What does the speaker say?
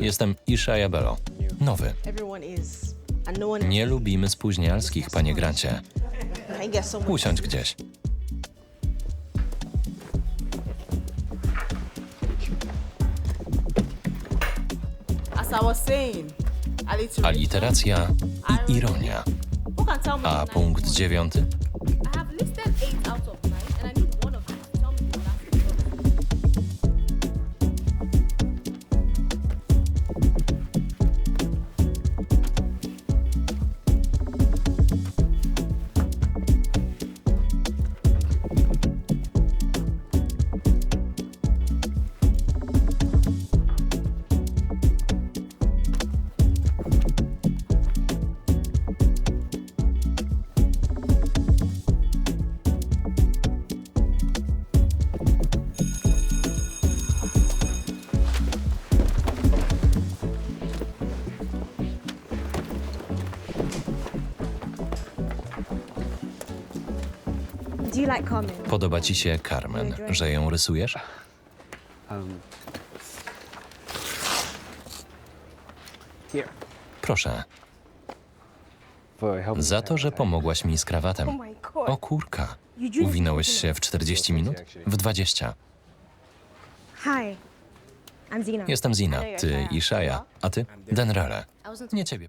Jestem Isha Bello. Nowy. One. Nie lubimy spóźnialskich, panie Grancie. Usiądź gdzieś. Aliteracja i ironia. A punkt dziewiąty? Podoba ci się Carmen, że ją rysujesz? Um. Proszę. Za to, że pomogłaś mi z krawatem. Oh. O kurka. Uwinąłeś się w 40 minut? W 20. Hi, I'm Zina. Jestem Zina, ty Ishaja, a ty Denrele. Nie ciebie.